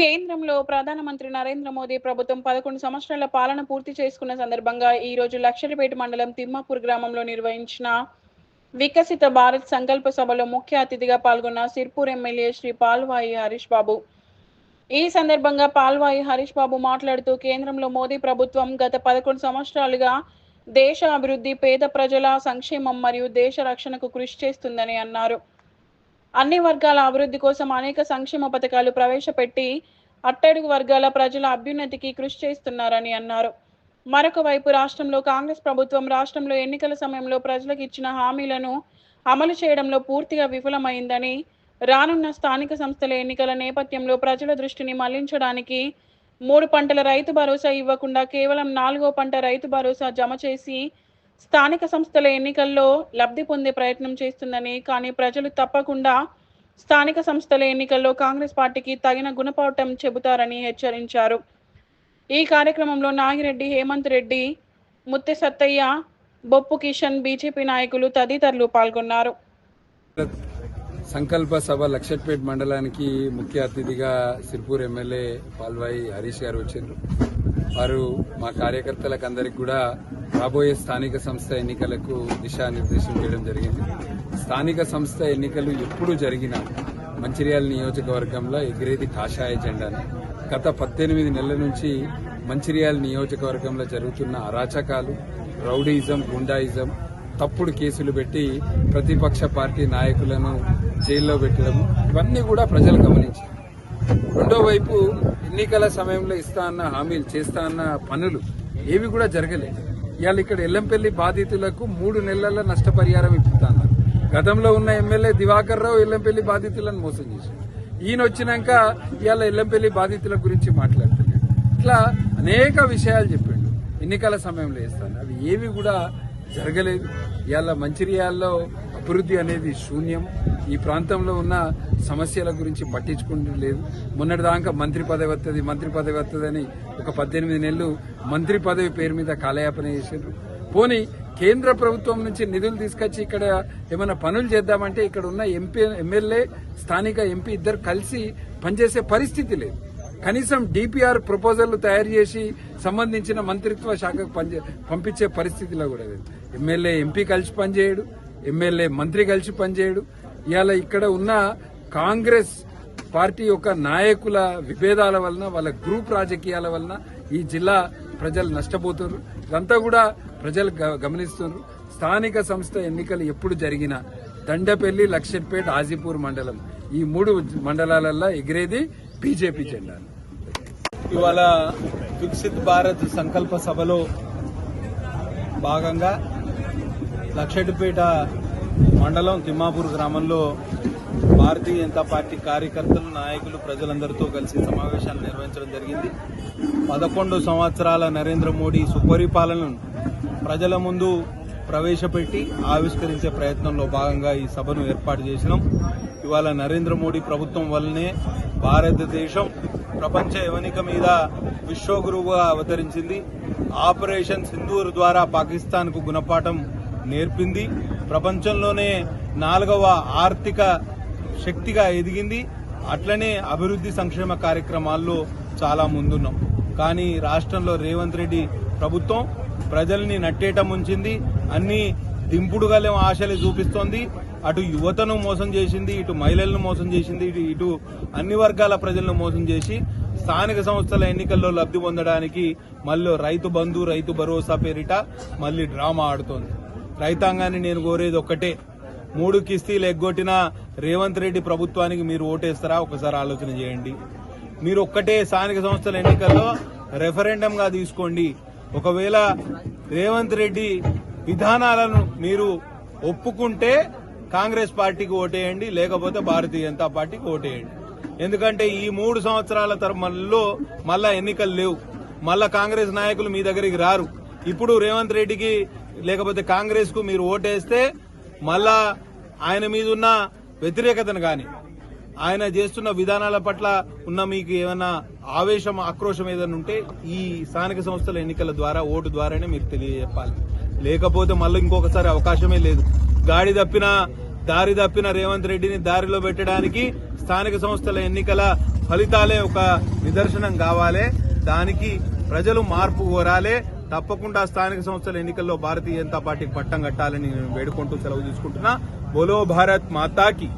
కేంద్రంలో ప్రధానమంత్రి నరేంద్ర మోదీ ప్రభుత్వం పదకొండు సంవత్సరాల పాలన పూర్తి చేసుకున్న సందర్భంగా ఈ రోజు లక్షలపేట మండలం తిమ్మాపూర్ గ్రామంలో నిర్వహించిన వికసిత భారత్ సంకల్ప సభలో ముఖ్య అతిథిగా పాల్గొన్న సిర్పూర్ ఎమ్మెల్యే శ్రీ పాల్వాయి హరీష్ బాబు. ఈ సందర్భంగా పాల్వాయి హరీష్ బాబు మాట్లాడుతూ కేంద్రంలో మోదీ ప్రభుత్వం గత పదకొండు సంవత్సరాలుగా దేశ అభివృద్ధి పేద ప్రజల సంక్షేమం మరియు దేశ రక్షణకు కృషి చేస్తుందని అన్నారు. అన్ని వర్గాల అభివృద్ధి కోసం అనేక సంక్షేమ పథకాలు ప్రవేశపెట్టి అట్టడుగు వర్గాల ప్రజల అభ్యున్నతికి కృషి చేస్తున్నారని అన్నారు. మరొక వైపు రాష్ట్రంలో కాంగ్రెస్ ప్రభుత్వం రాష్ట్రంలో ఎన్నికల సమయంలో ప్రజలకు ఇచ్చిన హామీలను అమలు చేయడంలో పూర్తిగా విఫలమైందని రానున్న స్థానిక సంస్థల ఎన్నికల నేపథ్యంలో ప్రజల దృష్టిని మళ్ళించడానికి మూడు పంటల రైతు భరోసా ఇవ్వకుండా కేవలం నాలుగో పంట రైతు భరోసా జమ చేసి స్థానిక సంస్థల ఎన్నికల్లో లబ్ధి పొందే ప్రయత్నం చేస్తుందని కానీ ప్రజలు తప్పకుండా స్థానిక సంస్థల ఎన్నికల్లో కాంగ్రెస్ పార్టీకి తగిన గుణపాఠం చెబుతారని హెచ్చరించారు. ఈ కార్యక్రమంలో నాగిరెడ్డి హేమంత్ రెడ్డి ముత్తె సత్తయ్య బొప్పు కిషన్ బీజేపీ నాయకులు తదితరులు పాల్గొన్నారు. సంకల్ప సభ లక్షట్పేట్ మండలానికి ముఖ్య అతిథిగా సిర్పూర్ ఎమ్మెల్యే పాల్వాయి హరీష్ గారు వచ్చారు. వారు మా కార్యకర్తలకు అందరికి కూడా రాబోయే స్థానిక సంస్థ ఎన్నికలకు దిశానిర్దేశం చేయడం జరిగింది. స్థానిక సంస్థ ఎన్నికలు ఎప్పుడు జరిగినా మంచిర్యాల నియోజకవర్గంలో ఎగిరేది కాషాయ జెండాను. గత పద్దెనిమిది నెలల నుంచి మంచిర్యాల నియోజకవర్గంలో జరుగుతున్న అరాచకాలు రౌడీజం గుండాయిజం తప్పుడు కేసులు పెట్టి ప్రతిపక్ష పార్టీ నాయకులను జైల్లో పెట్టడం ఇవన్నీ కూడా ప్రజలు గమనించారు. రెండో వైపు ఎన్నికల సమయంలో ఇస్తా అన్న హామీలు చేస్తా అన్న పనులు ఏవి కూడా జరగలేదు. ఇవాళ ఇక్కడ ఎల్లంపల్లి బాధితులకు మూడు నెలల నష్టపరిహారం ఇప్పుతాను గతంలో ఉన్న ఎమ్మెల్యే దివాకర్ రావు ఎల్లంపల్లి బాధితులను మోసం చేశారు. ఈయన వచ్చినాక ఇవాళ ఎల్లంపల్లి బాధితుల గురించి మాట్లాడుతున్నాడు ఇట్లా అనేక విషయాలు చెప్పిండు. ఎన్నికల సమయంలో ఇస్తాను అవి ఏవి కూడా జరగలేదు. ఇవాళ మంచిర్యాల్లో అభివృద్ధి అనేది శూన్యం. ఈ ప్రాంతంలో ఉన్న సమస్యల గురించి పట్టించుకుంటూ లేదు. మొన్నటి దాకా మంత్రి పదవి వస్తుంది మంత్రి పదవి వస్తుందని ఒక పద్దెనిమిది నెలలు మంత్రి పదవి పేరు మీద కాలయాపన చేశారు పోనీ కేంద్ర ప్రభుత్వం నుంచి నిధులు తీసుకొచ్చి ఇక్కడ ఏమైనా పనులు చేద్దామంటే ఇక్కడ ఉన్న ఎంపీ ఎమ్మెల్యే స్థానిక ఎంపీ ఇద్దరు కలిసి పనిచేసే పరిస్థితి లేదు. కనీసం డిపిఆర్ ప్రపోజల్ తయారు చేసి సంబంధించిన మంత్రిత్వ శాఖకు పనిచే పంపించే పరిస్థితిలో కూడా లేదు. ఎమ్మెల్యే ఎంపీ కలిసి పనిచేయడు. ఎమ్మెల్యే మంత్రి కలిసి పనిచేయడు. ఇవాళ ఇక్కడ ఉన్న కాంగ్రెస్ పార్టీ యొక్క నాయకుల విభేదాల వలన వాళ్ళ గ్రూప్ రాజకీయాల వలన ఈ జిల్లా ప్రజలు నష్టపోతున్నారు. ఇదంతా కూడా ప్రజలు గ- గమనిస్తున్నారు. స్థానిక సంస్థ ఎన్నికలు ఎప్పుడు జరిగినా దండపల్లి లక్షట్పేట ఆజీపూర్ మండలం ఈ మూడు మండలాలల్లో ఎగిరేది బీజేపీ జెండా. ఇవాళ వికసిత్ భారత్ సంకల్ప సభలో భాగంగా లక్షటిపేట మండలం తిమ్మాపూర్ గ్రామంలో భారతీయ జనతా పార్టీ కార్యకర్తలు నాయకులు ప్రజలందరితో కలిసి సమావేశాలు నిర్వహించడం జరిగింది. పదకొండు సంవత్సరాల నరేంద్ర మోడీ సుపరిపాలనను ప్రజల ముందు ప్రవేశపెట్టి ఆవిష్కరించే ప్రయత్నంలో భాగంగా ఈ సభను ఏర్పాటు చేసినాం. ఇవాళ నరేంద్ర మోడీ ప్రభుత్వం వల్లనే భారతదేశం ప్రపంచ యవనిక మీద విశ్వగురువుగా అవతరించింది. ఆపరేషన్ సింధూర్ ద్వారా పాకిస్తాన్కు గుణపాఠం నేర్పింది. ప్రపంచంలోనే నాలుగవ ఆర్థిక శక్తిగా ఎదిగింది. అట్లనే అభివృద్ధి సంక్షేమ కార్యక్రమాల్లో చాలా ముందున్నాం. కానీ రాష్ట్రంలో రేవంత్ రెడ్డి ప్రభుత్వం ప్రజల్ని నట్టేట ముంచింది. అన్ని దింపుడుగలెం ఆశలు చూపిస్తోంది. అటు యువతను మోసం చేసింది ఇటు మహిళలను మోసం చేసింది ఇటు ఇటు అన్ని వర్గాల ప్రజలను మోసం చేసి స్థానిక సంస్థల ఎన్నికల్లో లబ్ధి పొందడానికి మళ్ళీ రైతు బంధు రైతు భరోసా పేరిట మళ్ళీ డ్రామా ఆడుతోంది. రైతాంగాన్ని నేను కోరేది ఒక్కటే. మూడు కిస్తీలు ఎగ్గొట్టిన రేవంత్ రెడ్డి ప్రభుత్వానికి మీరు ఓటేస్తారా? ఒకసారి ఆలోచన చేయండి. మీరు ఒక్కటే స్థానిక సంస్థల ఎన్నికల్లో రెఫరెండంగా తీసుకోండి. ఒకవేళ రేవంత్ రెడ్డి విధానాలను మీరు ఒప్పుకుంటే కాంగ్రెస్ పార్టీకి ఓటేయండి లేకపోతే భారతీయ జనతా పార్టీకి ఓటేయండి. ఎందుకంటే ఈ మూడు సంవత్సరాల తరమల్లో మళ్ళా ఎన్నికలు లేవు. మళ్ళా కాంగ్రెస్ నాయకులు మీ దగ్గరికి రారు. ఇప్పుడు రేవంత్ రెడ్డికి లేకపోతే కాంగ్రెస్కు మీరు ఓటేస్తే మళ్ళా ఆయన మీద ఉన్న వ్యతిరేకతను గాని ఆయన చేస్తున్న విధానాల పట్ల ఉన్న మీకు ఏమైనా ఆవేశం ఆక్రోశం ఏదైనా ఉంటే ఈ స్థానిక సంస్థల ఎన్నికల ద్వారా ఓటు ద్వారానే మీరు తెలియజెప్పాలి. లేకపోతే మళ్ళీ ఇంకొకసారి అవకాశమే లేదు. గాడి తప్పిన దారి తప్పిన రేవంత్ రెడ్డిని దారిలో పెట్టడానికి స్థానిక సంస్థల ఎన్నికల ఫలితాలే ఒక నిదర్శనం కావాలి. దానికి ప్రజలు మార్పు కోరాలే. తప్పకుండా స్థానిక సంస్థల ఎన్నికల్లో భారతీయ జనతా పార్టీకి పట్టం కట్టాలని నేను వేడుకుంటూ సెలవు తీసుకుంటున్నా. బోలో భారత్ మాతాకి.